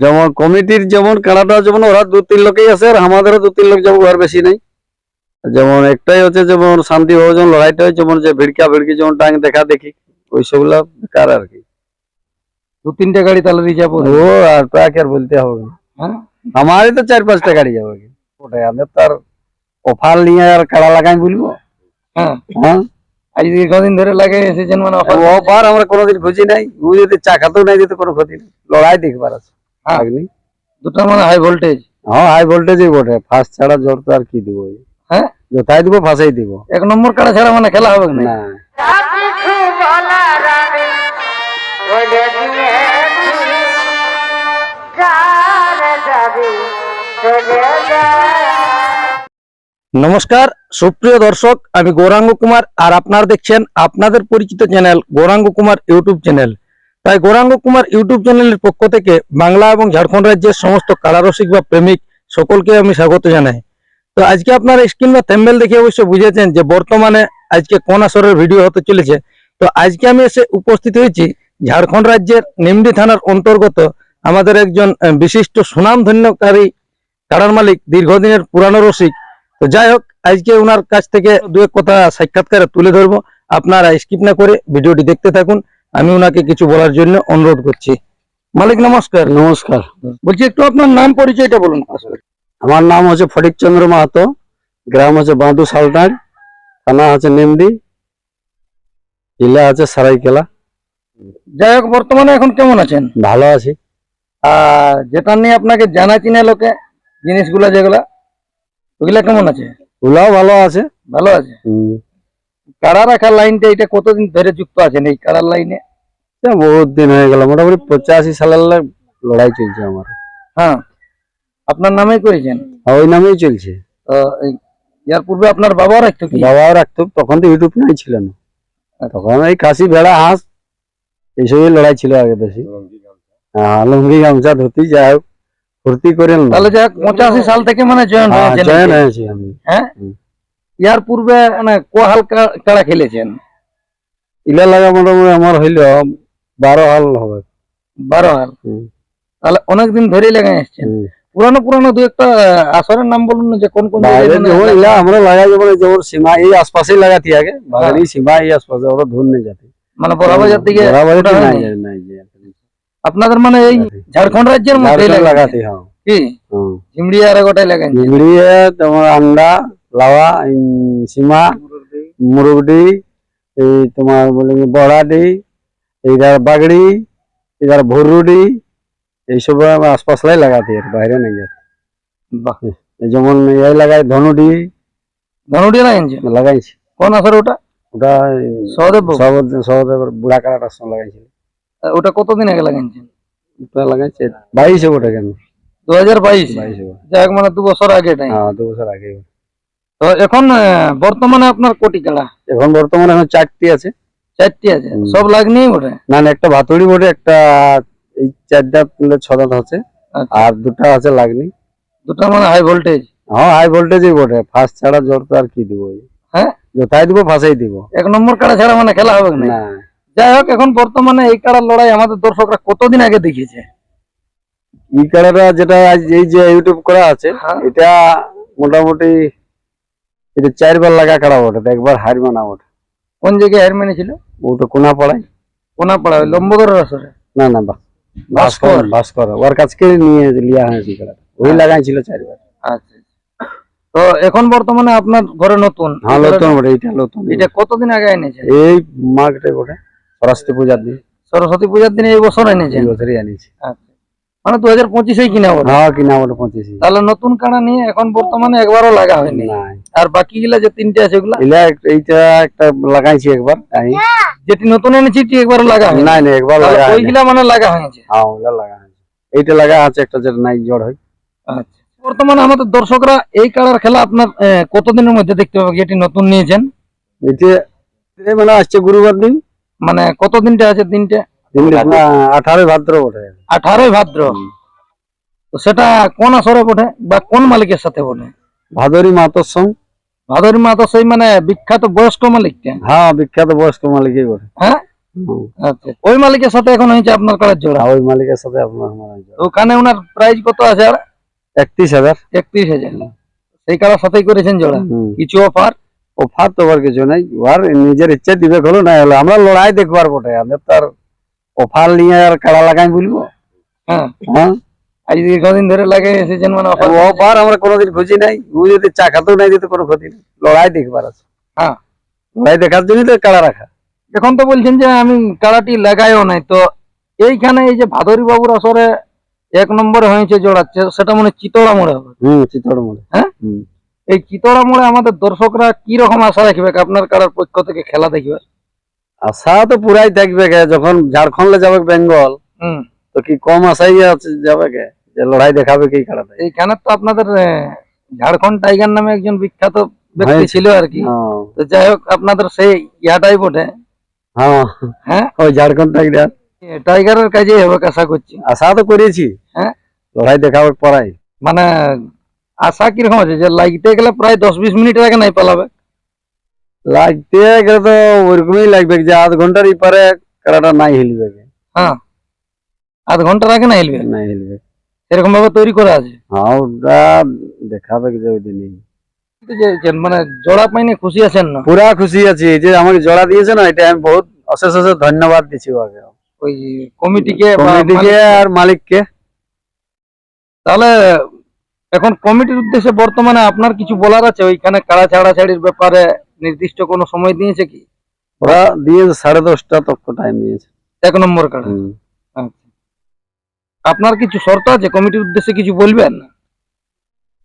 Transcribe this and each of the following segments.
যেমন কমিটির যেমন কাড়াটা যেমন ওরা দু তিন লোকই আছে আর আমাদেরও দু তিন লোক যেমন আর বেশি নেই। যেমন একটাই হচ্ছে যেমন শান্তি ভাবে যেমন লড়াইটা হয় যেমন যে ভিড়কা ভিড়কি যেমন টাং দেখা দেখি ওই সবগুলা বেকার আর কি। দু তিনটে গাড়ি তাহলে রিজার্ভ ও আর তাকে আর বলতে হবে হ্যাঁ? আমারই তো চার পাঁচটা গাড়ি যাবে। কি ওটাই আমাদের তো আর অফার নিয়ে আর কাড়া লাগাই বলব। হ্যাঁ। হ্যাঁ? আজ দীর্ঘদিন ধরে লাগে এসেছেন মানে অফার? আমরা কোনোদিন খুঁজি নাই। ও যদি চা খাতেও নাই দিতে কোনো ক্ষতি নেই লড়াই দেখবার আছে। হ্যাঁ। দুটো মানে হাই ভোল্টেজ হ্যাঁ হাই ভোল্টেজই বটে। ফার্স্ট ছাড়া জোর তো আর কি দিব? হ্যাঁ? যথাই দিব ফাঁসাই দিব। এক নম্বর কাড়া ছাড়া মানে খেলা হবে না? নমস্কার সুপ্রিয় দর্শক আমি গৌরাঙ্গ কুমার আর আপনারা দেখছেন আপনাদের পরিচিত channel Gouranga Kumar YouTube channel তাই গৌরাঙ্গ কুমার ইউটিউব চ্যানেলের পক্ষ থেকে বাংলা এবং ঝাড়খণ্ড রাজ্যের সমস্ত কারারসিক বা প্রেমিক সকলকে আমি স্বাগত জানাই। তো আজকে আপনারা স্ক্রিন বা থ্যাম্বেল দেখে অবশ্য বুঝেছেন যে বর্তমানে আজকে কোন আসরের ভিডিও হতে চলেছে। তো আজকে আমি এসে উপস্থিত হয়েছি ঝাড়খণ্ড রাজ্যের নিমডি থানার অন্তর্গত আমাদের একজন বিশিষ্ট সুনামধন্যকারী কারার মালিক, দীর্ঘদিনের পুরানো রসিক। তো যাই হোক, আজকে ওনার কাছ থেকে দু এক কথা সাক্ষাৎকারে তুলে ধরবো। আপনারা স্কিপ না করে ভিডিওটি দেখতে থাকুন। আমি ওনাকে কিছু বলার জন্য অনুরোধ করছি। মালিক নমস্কার। নমস্কার। বলছি একটু আপনার নাম পরিচয়টা বলুন। আমার নাম হচ্ছে ফটিক চন্দ্র মাহাতো গ্রাম হচ্ছে বাঁধু সালটান থানা আছে নিমডি জেলা আছে সারাইকেলা। যাই হোক বর্তমানে এখন কেমন আছেন? ভালো আছি। আর যেটা নিয়ে আপনাকে জানা চিনা লোকে জিনিসগুলা যেগুলা ওগুলা কেমন আছে? ওগুলাও ভালো আছে। ভালো আছে? হুম। কাড়া রাখার লাইনটা এটা কতদিন ধরে যুক্ত আছেন এই কাড়ার লাইনে? বহুত দিন হয়ে গেল মোটামুটি পঁচাশি সালের লড়াই চলছে আমার। হ্যাঁ আপনার নামেই করেছেন? ওই নামেই চলছে। ইয়ার পূর্বে আপনার বাবাও রাখতো কি? বাবাও রাখতো তখন তো ইউটিউব নাই ছিল না। তখন এই খাসি ভেড়া হাঁস এইসবই লড়াই ছিল আগে বেশি। হ্যাঁ লুঙ্গি গামছা ধুতি যাই হোক ফুর্তি করে তাহলে যাক পঁচাশি সাল থেকে মানে জয়েন হয়েছেন জয়েন হয়েছি আমি। হ্যাঁ। ইয়ার পূর্বে মানে কোহাল কাড়া খেলেছেন? ইলা লাগা মোটামুটি আমার হইল বারো হাল হবে। বারো হাল? তাহলে অনেকদিন ধরেই লেগে এসছেন পুরানো পুরানো দু একটা আসরের নাম বলুন না যে কোন কোন ইলা আমরা লাগাই যেমন যেমন সীমা এই আশপাশেই লাগাতি আগে। বাগাড়ি সীমা এই আশপাশে ওরা নেই যাতে মানে নাই নাই আপনাদের মানে এই ঝাড়খণ্ড রাজ্যের মধ্যে লাগাতি হ্যাঁ। কি? হুম। চিমড়ি আর গোটাই লাগাই চিংড়িয়ে তোমার আন্ডা লাওয়া সীমা মুরগডি এই তোমার বলে বড়াডি এইদার বাগড়ি এইদার ভুরুডি এইসব আমার আশপাশ লাই লাগাতে আর বাইরে নাই যাতে যেমন এই লাগাই ধনুডি। ধনুডিয়া লাগাইছে? লাগাইছি। কোন আসর ওটা? ওটা সহদেব সহদেব বুড়া কাটাটার সময় লাগাইছিল। ওটা কতদিন আগে লাগাইছেন ওটা লাগাইছে বাইশে ওটা কেন? দু হাজার বাইশ বাইশে যাই মানে দু বছর আগে টাইম হ্যাঁ দু বছর আগে। তো এখন বর্তমানে আপনার কোটি কাড়া এখন বর্তমানে এখন চারটি আছে। চারটি আছে? সব লাগনেই ওঠে না না একটা ভাতুড়ি বটে একটা এই চারটা তুলে ছ দাঁত আছে। আচ্ছা। আর দুটা আছে লাগনি দুটো মানে হাই ভোল্টেজ হ্যাঁ হাই ভোল্টেজই বটে। ফার্স্ট ছাড়া জোর তো আর কি দিব হ্যাঁ? যথাই দিব ফাঁসাই দিব। এক নম্বর কাড়া ছাড়া মানে খেলা হবে না? না। যাই হোক এখন বর্তমানে এই কাড়ার লড়াই আমাদের দর্শকরা কতদিন আগে দেখিয়েছে ই কাড়াটা যেটা এই যে ইউটিউব করা আছে হ্যাঁ। এটা মোটামুটি এটা চারবার লাগা কাড়া তো একবার হারবে না বটে। কোন জায়গায় হার মেনেছিল ওটা কোনা পড়ায় কোনাপাড়া ওই লম্বদরের আসরে? না না বা- ভাস্কর? ভাস্কর। ওর কাছকে নিয়ে লিয়া হয়েছে কাড়াটা। ওই লাগাইছিল চারবার। আচ্ছা তো এখন বর্তমানে আপনার ঘরে নতুন? হ্যাঁ নতুন বটে এটা নতুন। এটা কতদিন আগে এনেছেন? এই মার্কেটে বটে সরস্বতী পূজার দিন। সরস্বতী পূজার দিনে এই বছর এনেছেন? এই বছরই আনিছি আচ্ছা। মানে দু হাজার পঁচিশেই কিনা বলে। হ্যাঁ কিনা বটে পঁচিশে তাহলে নতুন কাড়া নিয়ে এখন বর্তমানে একবারও লাগা হয়নি। আর বাকি গুলা যে তিনটে আছে ওগুলা? এইটা একটা লাগাইছি একবার যেটি নতুন এনেছি এটি একবারও লাগা হয়নি। নাই না একবার লাগা ওইগুলা মানে লাগা হয়েছে। হ্যাঁ ওগুলা লাগা হয়েছে। এইটা লাগা আছে একটা যেটা নাই জড় হয়। আচ্ছা। বর্তমানে আমাদের দর্শকরা এই কাড়ার খেলা আপনার আহ, কতদিনের মধ্যে দেখতে পাবে? যেটি নতুন নিয়েছেন। এটা এই মানে আসছে গুরুবার দিন। মানে কত দিনটা আছে দিনটা? আঠারো ভাদ্র বটে। আঠারোই ভাদ্র? তো সেটা কোন আসরে বটে বা কোন মালিকের সাথে বটে? ভাদরি মাতর সং। ভাদরি সেই মানে বিখ্যাত বয়স্ক মালিকটা হ্যাঁ বিখ্যাত বয়স্ক মালিকই বটে। হ্যাঁ? আচ্ছা। ওই মালিকের সাথে এখন হয়েছে আপনার জোড়া? ওই মালিকের সাথে আপনার ওখানে ওনার প্রাইস কত আছে আর? একত্রিশ হাজার। একত্রিশ হাজার। সেই কাড়ার সাথেই করেছেন জোড়া? কিছু অফার অফার তো আবার কিছু নাই। আর নিজের ইচ্ছা দিবে হলো না হলো আমরা লড়াই দেখবার বটে। আমাদের তো আর অফার নিয়ে আর কাড়া লাগাই বলব? হ্যাঁ। হ্যাঁ? আজ দীর্ঘদিন ধরে লাগে এসেছেন মানে অফার অফার আমরা কোনোদিন খুঁজি নাই। ও যদি চা খাতেও নাই দিতে কোনো ক্ষতি নেই। লড়াই দেখবার আছে। হ্যাঁ। লড়াই দেখার জন্যই তো কাড়া রাখা। এখন তো বলছেন যে আমি কাড়াটি লাগাইও নাই তো এইখানে এই যে ভাদরী বাবুর আসরে এক নম্বরে হয়েছে জোড়াচ্ছে সেটা মনে চিতড়া মোড়ে হবে। হম চিত্তর মনে হ্যাঁ? এই চিতড়া মোড়ে আমাদের দর্শকরা কি রকম আশা রাখবে? আপনার কাড়ার পক্ষ থেকে খেলা দেখবে? আশা তো পুরাই থাকবে গে যখন ঝাড়খণ্ডে যাবে বেঙ্গল হুম। তো কি কম আশাই আছে যাবে গে যে লড়াই দেখাবে কি কাড়াতে এইখানে তো আপনাদের ঝাড়খণ্ড টাইগার নামে একজন বিখ্যাত ব্যক্তি ছিল আর কি। হ্যাঁ। তো যাই হোক আপনাদের সেই ইয়াটাই বটে। হ্যাঁ। হ্যাঁ? ওই ঝাড়খণ্ড টাইগার। টাইগারের কাজেই হবে আশা করছি। আশা তো করেছি। হ্যাঁ? লড়াই দেখাবে পড়াই। মানে আশা কীরকম আছে যে লাগতে গেলে প্রায় দশ বিশ মিনিটের আগে নাই পালাবে? লাগতে গেলে তো ওরকমই লাগবে যে আধ ঘণ্টার পরে কাড়াটা নাই হিলবে। হ্যাঁ। আধ ঘণ্টার আগে না হিলবে? নাই হিলবে। এরকম ভাবে তৈরি করা আছে? হ্যাঁ ওটা দেখাবে যে ওই দিনই মানে জোড়া পাইনি খুশি আছেন না? পুরা খুশি আছি। যে আমাকে জোড়া দিয়েছে না এটা আমি বহুত অশেষ অশেষ ধন্যবাদ দিচ্ছি ওকে। ওই কমিটিকে কমিটিকে আর মালিককে। তাহলে এখন কমিটির উদ্দেশ্যে বর্তমানে আপনার কিছু বলার আছে? ওইখানে কাড়া ছাড়া ছাড়ির ব্যাপারে নির্দিষ্ট কোনো সময় দিয়েছে কি? ওরা দিয়েছে সাড়ে দশটা তক টাইম দিয়েছে। এক নম্বর হুম। আচ্ছা। আপনার কিছু শর্ত আছে? কমিটির উদ্দেশ্যে কিছু বলবেন?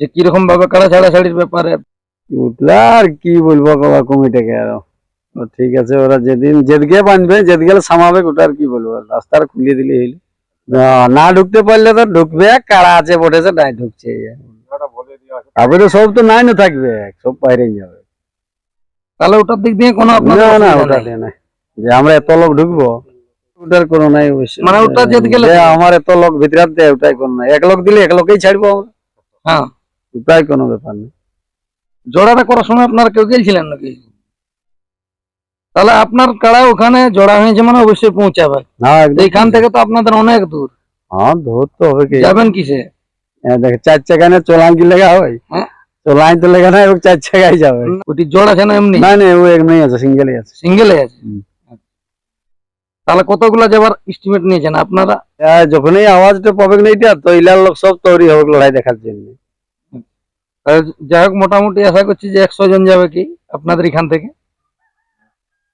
যে কীরকম ভাবে কাড়া ছাড়া ছাড়ির ব্যাপারে? উঠলা আর কি বলব কমিটিকে আর? ও ঠিক আছে ওরা যেদিন যেদিকে বানবে যেদিকে সামাবে ওটা আর কি বলব? রাস্তার খুলিয়ে দিলে হইল। না- না ঢুকতে পারলে তো ঢুকবে কারা আছে বটেছে নাই ঢুকছে। তারপরে সব তো নাই না থাকবে সব বাইরে যাবে। তাহলে ওটার দিক দিয়ে কোনো না না ওটা নেই। যে আমরা এত লোক ঢুকবো ওটার কোনো নাই মানে ওটা যেতে গেলে- আমার এত লোক ভিতরে দেয় ওটাই কোনো নাই। এক লোক দিলে এক লোকেই ছাড়বো আমরা। হ্যাঁ। ওটাই কোনো ব্যাপার নেই জোড়াটা করার সময় আপনারা কেউ গেছিলেন নাকি? তাহলে আপনার কাড়া ওখানে জোড়া হয়েছে মানে অবশ্যই পৌঁছাবে। এইখান থেকে তো আপনাদের অনেক দূর। হ্যাঁ ধরতে হবে কি? যাবেন কিসে? হ্যাঁ, দেখ চার চাকা না চলান লেগা হয়। হ্যাঁ। চলান তো লেগা নাই ও চার চাকায় যাবে। ওটি জোড়া আছে না এমনি? না না ও এমনি আছে সিঙ্গেলই আছে। সিঙ্গেলে আছে? তাহলে কতগুলা যাবার এস্টিমেট নিয়েছেন আপনারা? যখনই আওয়াজটা পাবে না এটা তো ইলার লোক সব তৈরি হবে লড়াই দেখার জন্য। যাই হোক মোটামুটি আশা করছি যে একশো জন যাবে কি আপনাদের এখান থেকে?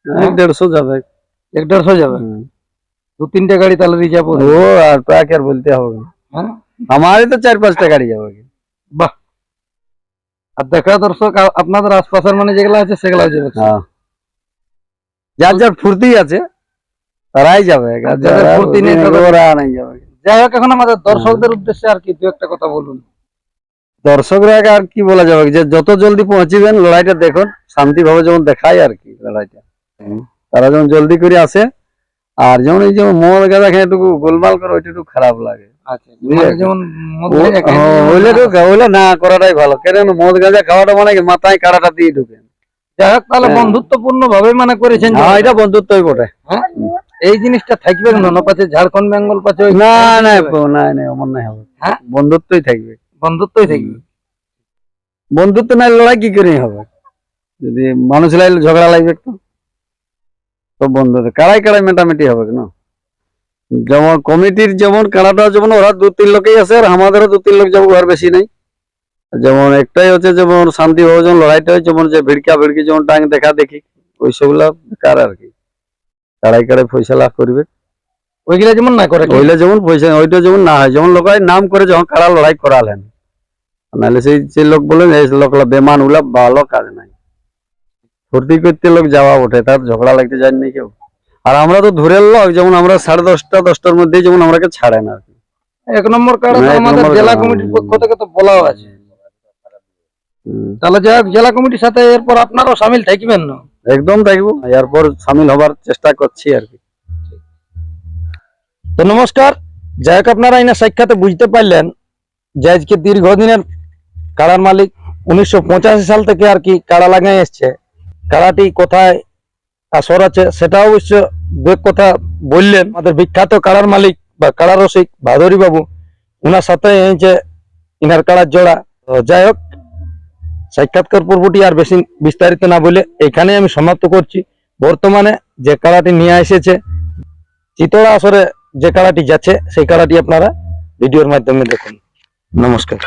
এক দেড়শো যাবে। এক দেড়শো যাবে? দু তিনটে গাড়ি তাহলে রিজার্ভ ও আর তাকে আর বলতে হবে না। হ্যাঁ? আমারই তো চার পাঁচটা গাড়ি যাবে। বাহ আর দেখা দর্শক আপনাদের আশপাশের মানে যেগুলো আছে সেগুলো যাবে। হ্যাঁ। যার যার ফুর্তি আছে তারাই যাবে। আর যাদের ফুর্তি নেই ওরা নাই যাবে। যাই হোক এখন আমাদের দর্শকদের উদ্দেশ্যে আর কি দু একটা কথা বলুন। দর্শকরা আর কি বলা যাবে? যে যত জলদি পৌঁছিবেন লড়াইটা দেখুন শান্তিভাবে যেমন দেখায় আর কি লড়াইটা। তারা যেমন জলদি করে আসে আর যেমন এই যেমন মদ গাঁজা খেয়ে একটু গোলমাল করে ওইটা একটু খারাপ লাগে। আচ্ছা? মানে ওইলে না- করাটাই ভালো। কেন মদ গাঁজা খাওয়াটা মানে মাথায় কাড়াটা দিয়ে ঢুকে। যাই হোক তাহলে হ্যাঁ। বন্ধুত্বপূর্ণ ভাবে মানে করেছেন হ্যাঁ এটা বন্ধুত্বই বটে? এই জিনিসটা থাকবে না না পাচ্ছে বেঙ্গল না না না না অমন নাই হবে। হ্যাঁ? বন্ধুত্বই থাকবে। বন্ধুত্বই থাকবে। বন্ধুত্ব নাই লড়াই কি করে হবে? যদি মানুষ লাইলে ঝগড়া লাগবে একটু তো বন্ধু কারাই কারাই মেটামেটি হবে না যেমন কমিটির যেমন কারাটা যেমন ওরা দু তিন লোকেই আছে আর আমাদেরও দু তিন লোক যাব আর বেশি নাই। যেমন একটাই হচ্ছে যেমন শান্তি যেমন লড়াইটা হয় যেমন যে ভিড়কা ভিড়কি যেমন টাং দেখা দেখি ওই সবগুলা বেকার আর কি? কাড়াই কারাই কারাই লাভ করবে। ওইগুলা যেমন না করে ওইটা যেমন পয়সা ওইটা যেমন না হয় যেমন লোকাই নাম করে যখন কারা লড়াই করালেন নাহলে সেই যে লোক বলেন এই লোকলা বেমান উলা ভালো কাজ নাই। ফুর্তি করতে লোক যাওয়া ওঠে তার ঝগড়া লাগতে যায় না কেউ। আর আমরা তো ধরে লোক যেমন আমরা সাড়ে দশটা দশটার মধ্যে যেমন আমাকে ছাড়ে না। এক নম্বর কার্ড আমাদের জেলা কমিটির পক্ষ থেকে তো বলাও আছে। তাহলে যাই জেলা কমিটির সাথে এরপর আপনারাও সামিল থাকবেন না? একদম থাকব এরপর সামিল হবার চেষ্টা করছি আর কি। তো নমস্কার যাই হোক আপনারা এনে সাক্ষাতে বুঝতে পারলেন যে আজকে দীর্ঘদিনের কাড়ার মালিক উনিশশো পঁচাশি সাল থেকে আর কি কাড়া লাগাই এসছে। কাড়াটি কোথায় আসর আছে সেটা অবশ্য দু কথা বললেন। আমাদের বিখ্যাত কাড়ার মালিক বা কাড়া রসিক ভাদরি বাবু ওনার সাথে যে ইনার কাড়ার জোড়া। যাই হোক, সাক্ষাৎকার পর্বটি আর বেশি বিস্তারিত না বলে এখানেই আমি সমাপ্ত করছি। বর্তমানে যে কাড়াটি নিয়ে এসেছে, চিতড়া আসরে যে কাড়াটি যাচ্ছে, সেই কাড়াটি আপনারা ভিডিওর মাধ্যমে দেখুন। নমস্কার।